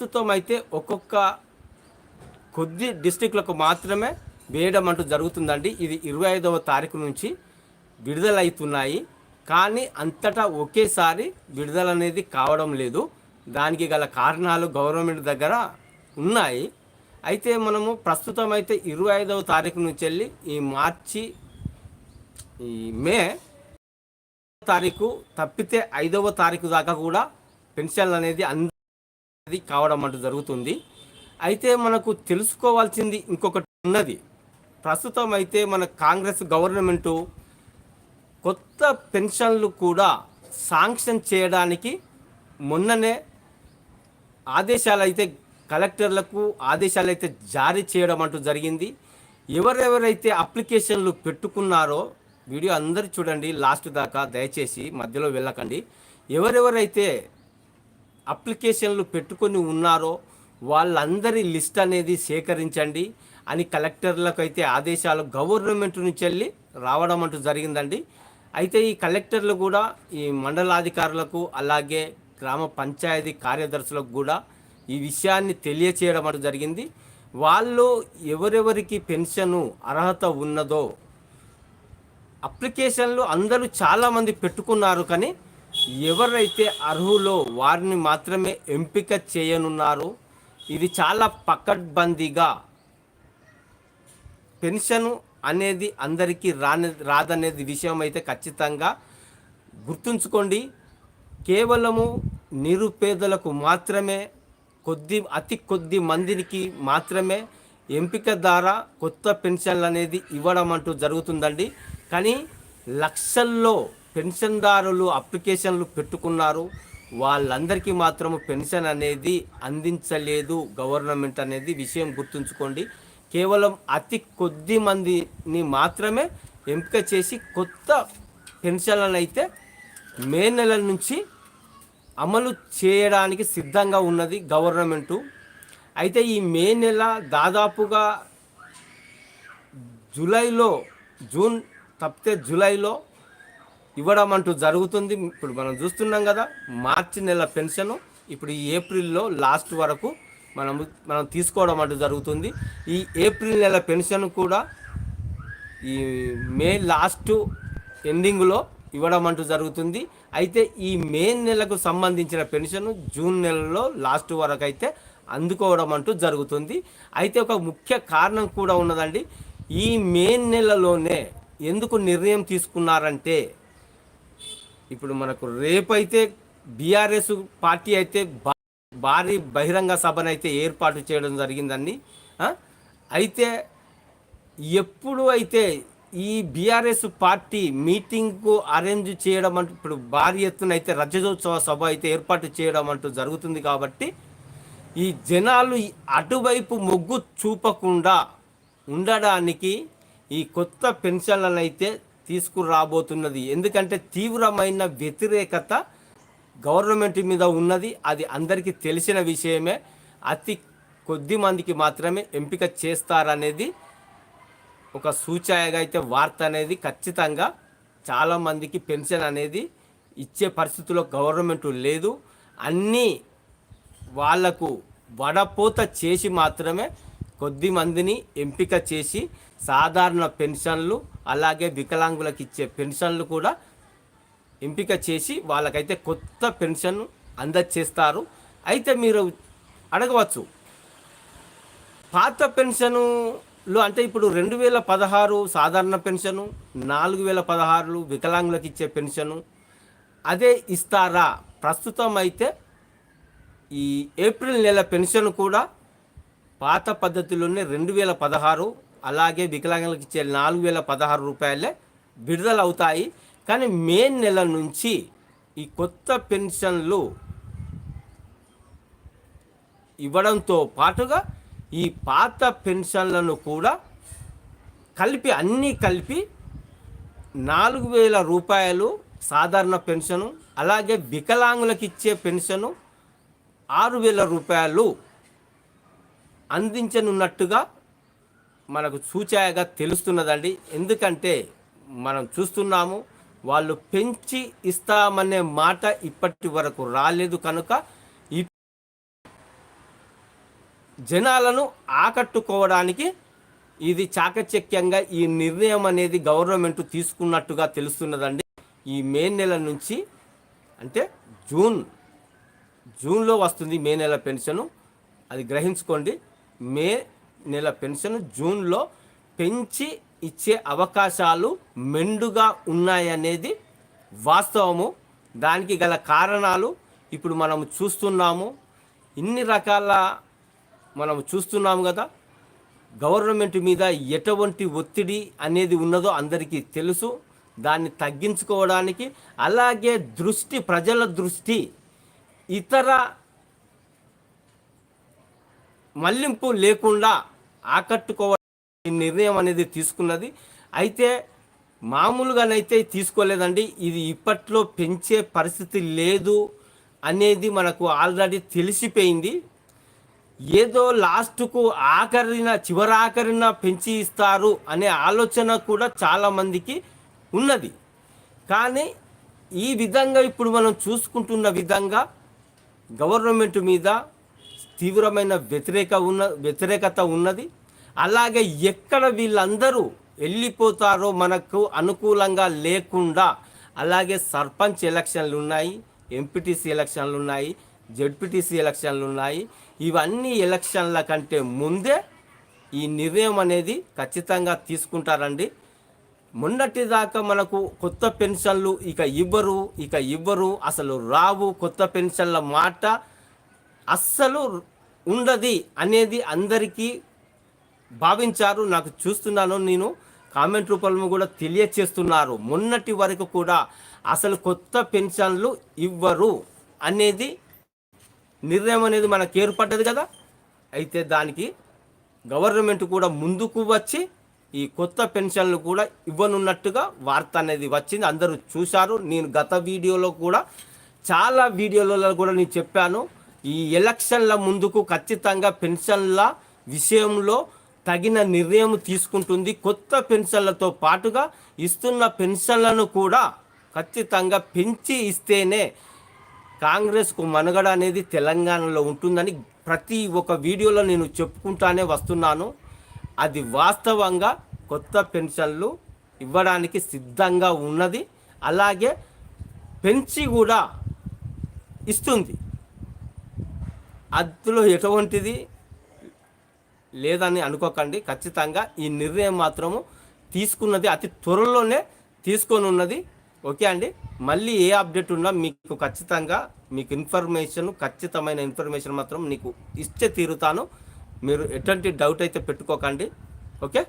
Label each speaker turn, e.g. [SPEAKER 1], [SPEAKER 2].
[SPEAKER 1] ప్రస్తుతం అయితే ఒక్కొక్క కొద్ది డిస్టిక్లకు మాత్రమే వేయడం అంటూ జరుగుతుందండి. ఇది ఇరవై ఐదవ తారీఖు నుంచి విడుదలవుతున్నాయి. కానీ అంతటా ఒకేసారి విడుదల అనేది కావడం లేదు. దానికి గల కారణాలు గవర్నమెంట్ దగ్గర ఉన్నాయి. అయితే మనము ప్రస్తుతం అయితే ఇరవై ఐదవ తారీఖు నుంచి వెళ్ళి ఈ మార్చి ఈ మే తారీఖు తప్పితే ఐదవ తారీఖు దాకా కూడా పెన్షన్లు అనేది అంద అది కావడం అంటూ జరుగుతుంది. అయితే మనకు తెలుసుకోవాల్సింది ఇంకొకటి ఉన్నది. ప్రస్తుతం అయితే మన కాంగ్రెస్ గవర్నమెంటు కొత్త పెన్షన్లు కూడా శాంక్షన్ చేయడానికి మొన్ననే ఆదేశాలు అయితే కలెక్టర్లకు ఆదేశాలు అయితే జారీ చేయడం అంటూ జరిగింది. ఎవరెవరైతే అప్లికేషన్లు పెట్టుకున్నారో వీడియో అందరు చూడండి లాస్ట్ దాకా దయచేసి మధ్యలో వెళ్ళకండి. ఎవరెవరైతే అప్లికేషన్లు పెట్టుకొని ఉన్నారో వాళ్ళందరి లిస్ట్ అనేది సేకరించండి అని కలెక్టర్లకు అయితే ఆదేశాలు గవర్నమెంట్ నుంచి వెళ్ళి రావడం అంటూ జరిగిందండి. అయితే ఈ కలెక్టర్లు కూడా ఈ మండలాధికారులకు అలాగే గ్రామ పంచాయతీ కార్యదర్శులకు కూడా ఈ విషయాన్ని తెలియచేయడం అంటూ జరిగింది. వాళ్ళు ఎవరెవరికి పెన్షను అర్హత ఉన్నదో అప్లికేషన్లు అందరూ చాలామంది పెట్టుకున్నారు కానీ ఎవరైతే అర్హులో వారిని మాత్రమే ఎంపిక చేయనున్నారు ఇది చాలా పకడ్బందీగా పెన్షన్ అనేది అందరికీ రాని రాదనేది విషయం అయితే ఖచ్చితంగా గుర్తుంచుకోండి. కేవలము నిరుపేదలకు మాత్రమే కొద్ది అతి కొద్ది మందికి మాత్రమే ఎంపిక ద్వారా కొత్త పెన్షన్లు అనేది ఇవ్వడం అంటూ జరుగుతుందండి. కానీ లక్షల్లో పెన్షన్దారులు అప్లికేషన్లు పెట్టుకున్నారు. వాళ్ళందరికీ మాత్రం పెన్షన్ అనేది అందించలేదు గవర్నమెంట్ అనేది విషయం గుర్తుంచుకోండి. కేవలం అతి కొద్ది మందిని మాత్రమే ఎంపిక చేసి కొత్త పెన్షన్లను అయితే మే నెల నుంచి అమలు చేయడానికి సిద్ధంగా ఉన్నది గవర్నమెంటు. అయితే ఈ మే నెల దాదాపుగా జూలైలో జూన్ తప్పితే జూలైలో ఇవ్వడం అంటూ జరుగుతుంది. ఇప్పుడు మనం చూస్తున్నాం కదా మార్చి నెల పెన్షన్ ఇప్పుడు ఈ ఏప్రిల్లో లాస్ట్ వరకు మనం మనం తీసుకోవడం అంటూ జరుగుతుంది. ఈ ఏప్రిల్ నెల పెన్షన్ కూడా ఈ మే లాస్ట్ ఎండింగ్లో ఇవ్వడం అంటూ జరుగుతుంది. అయితే ఈ మే నెలకు సంబంధించిన పెన్షన్ జూన్ నెలలో లాస్ట్ వరకు అయితే అందుకోవడం అంటూ జరుగుతుంది. అయితే ఒక ముఖ్య కారణం కూడా ఉన్నదండి. ఈ మే నెలలోనే ఎందుకు నిర్ణయం తీసుకున్నారంటే ఇప్పుడు మనకు రేపైతే బీఆర్ఎస్ పార్టీ అయితే భారీ బహిరంగ సభను అయితే ఏర్పాటు చేయడం జరిగిందండి అయితే ఎప్పుడు అయితే ఈ బీఆర్ఎస్ పార్టీ మీటింగ్కు అరేంజ్ చేయడం అంటూ ఇప్పుడు భారీ ఎత్తున అయితే రజతోత్సవ సభ అయితే ఏర్పాటు చేయడం అంటూ జరుగుతుంది కాబట్టి ఈ జనాలు అటువైపు మొగ్గు చూపకుండా ఉండడానికి ఈ కొత్త పెన్షన్లను అయితే తీసుకురాబోతున్నది. ఎందుకంటే తీవ్రమైన వ్యతిరేకత గవర్నమెంట్ మీద ఉన్నది. అది అందరికీ తెలిసిన విషయమే. అతి కొద్ది మందికి మాత్రమే ఎంపిక చేస్తారనేది ఒక సూచాయగా అయితే వార్త అనేది ఖచ్చితంగా చాలామందికి పెన్షన్ అనేది ఇచ్చే పరిస్థితిలో గవర్నమెంట్ లేదు. అన్నీ వాళ్ళకు వడపోత చేసి మాత్రమే కొద్ది మందిని ఎంపిక చేసి సాధారణ పెన్షన్లు అలాగే వికలాంగులకు ఇచ్చే పెన్షన్లు కూడా ఎంపిక చేసి వాళ్ళకైతే కొత్త పెన్షన్ అందచేస్తారు. అయితే మీరు అడగవచ్చు పాత పెన్షన్లు అంటే ఇప్పుడు రెండు వేల పదహారు సాధారణ పెన్షను నాలుగు వేల పదహారులు వికలాంగులకు ఇచ్చే పెన్షను అదే ఇస్తారా? ప్రస్తుతం అయితే ఈ ఏప్రిల్ నెల పెన్షన్ కూడా పాత పద్ధతిలోనే రెండు వేల పదహారు అలాగే వికలాంగులకు ఇచ్చే నాలుగు వేల పదహారు రూపాయలే విడుదల అవుతాయి కానీ మే నెల నుంచి ఈ కొత్త పెన్షన్లు ఇవ్వడంతో పాటుగా ఈ పాత పెన్షన్లను కూడా కలిపి అన్నీ కలిపి నాలుగు వేల రూపాయలు సాధారణ పెన్షను అలాగే వికలాంగులకు ఇచ్చే పెన్షను ఆరు వేల రూపాయలు అందించనున్నట్టుగా మనకు సూచాయగా తెలుస్తున్నదండి. ఎందుకంటే మనం చూస్తున్నాము వాళ్ళు పెంచి ఇస్తామనే మాట ఇప్పటి వరకు రాలేదు కనుక జనాలను ఆకట్టుకోవడానికి ఇది చాకచక్యంగా ఈ నిర్ణయం అనేది గవర్నమెంట్ తీసుకున్నట్టుగా తెలుస్తున్నదండి. ఈ మే నెల నుంచి అంటే జూన్ జూన్లో వస్తుంది మే నెల పెన్షను. అది గ్రహించుకోండి. మే నెల పెన్షన్ జూన్లో పెంచి ఇచ్చే అవకాశాలు మెండుగా ఉన్నాయనేది వాస్తవము. దానికి గల కారణాలు ఇప్పుడు మనం చూస్తున్నాము. ఇన్ని రకాల మనం చూస్తున్నాము కదా. గవర్నమెంట్ మీద ఎటువంటి ఒత్తిడి అనేది ఉన్నదో అందరికీ తెలుసు. దాన్ని తగ్గించుకోవడానికి అలాగే దృష్టి ప్రజల దృష్టి ఇతర మళ్ళింపు లేకుండా ఆకట్టుకోవాలి నిర్ణయం అనేది తీసుకున్నది. అయితే మామూలుగానైతే తీసుకోలేదండి. ఇది ఇప్పట్లో పెంచే పరిస్థితి లేదు అనేది మనకు ఆల్రెడీ తెలిసిపోయింది. ఏదో లాస్ట్కు ఆఖరిన చివరాఖరిన పెంచి ఇస్తారు అనే ఆలోచన కూడా చాలామందికి ఉన్నది. కానీ ఈ విధంగా ఇప్పుడు మనం చూసుకుంటున్న విధంగా గవర్నమెంట్ మీద తీవ్రమైన వ్యతిరేక ఉన్న వ్యతిరేకత ఉన్నది. అలాగే ఎక్కడ వీళ్ళందరూ వెళ్ళిపోతారో మనకు అనుకూలంగా లేకుండా అలాగే సర్పంచ్ ఎలక్షన్లు ఉన్నాయి ఎంపీటీసీ ఎలక్షన్లు ఉన్నాయి జెడ్పీటీసీ ఎలక్షన్లు ఉన్నాయి. ఇవన్నీ ఎలక్షన్ల కంటే ముందే ఈ నిర్ణయం అనేది ఖచ్చితంగా తీసుకుంటారండి. మొన్నటి దాకా మనకు కొత్త పెన్షన్లు ఇక ఇవ్వరు ఇక ఇవ్వరు అసలు రావు కొత్త పెన్షన్ల మాట అస్సలు ఉండది అనేది అందరికీ భావించారు నాకు చూస్తున్నాను నేను కామెంట్ రూపంలో కూడా తెలియచేస్తున్నారు. మొన్నటి వరకు కూడా అసలు కొత్త పెన్షన్లు ఇవ్వరు అనేది నిర్ణయం అనేది మనకు ఏర్పడ్డది కదా? అయితే దానికి గవర్నమెంట్ కూడా ముందుకు వచ్చి ఈ కొత్త పెన్షన్లు కూడా ఇవ్వనున్నట్టుగా వార్త అనేది వచ్చింది. అందరూ చూశారు. నేను గత వీడియోలో కూడా చాలా వీడియోలలో కూడా నేను చెప్పాను. ఈ ఎలక్షన్ల ముందుకు ఖచ్చితంగా పెన్షన్ల విషయంలో తగిన నిర్ణయం తీసుకుంటుంది. కొత్త పెన్షన్లతో పాటుగా ఇస్తున్న పెన్షన్లను కూడా ఖచ్చితంగా పెంచి ఇస్తేనే కాంగ్రెస్కు మనుగడ అనేది తెలంగాణలో ఉంటుందని ప్రతి ఒక్క వీడియోలో నేను చెప్పుకుంటానే వస్తున్నాను. అది వాస్తవంగా కొత్త పెన్షన్లు ఇవ్వడానికి సిద్ధంగా ఉన్నది. అలాగే పెంచి కూడా ఇస్తుంది. అందులో ఎటువంటిది లేదని అనుకోకండి. ఖచ్చితంగా ఈ నిర్ణయం మాత్రము తీసుకున్నది అతి త్వరలోనే తీసుకొని ఉన్నది ఓకే అండి? మళ్ళీ ఏ అప్డేట్ ఉన్నా మీకు ఖచ్చితంగా మీకు ఇన్ఫర్మేషన్ ఖచ్చితమైన ఇన్ఫర్మేషన్ మాత్రం మీకు ఇచ్చే తీరుతాను. మీరు ఎటువంటి డౌట్ అయితే పెట్టుకోకండి. ఓకే?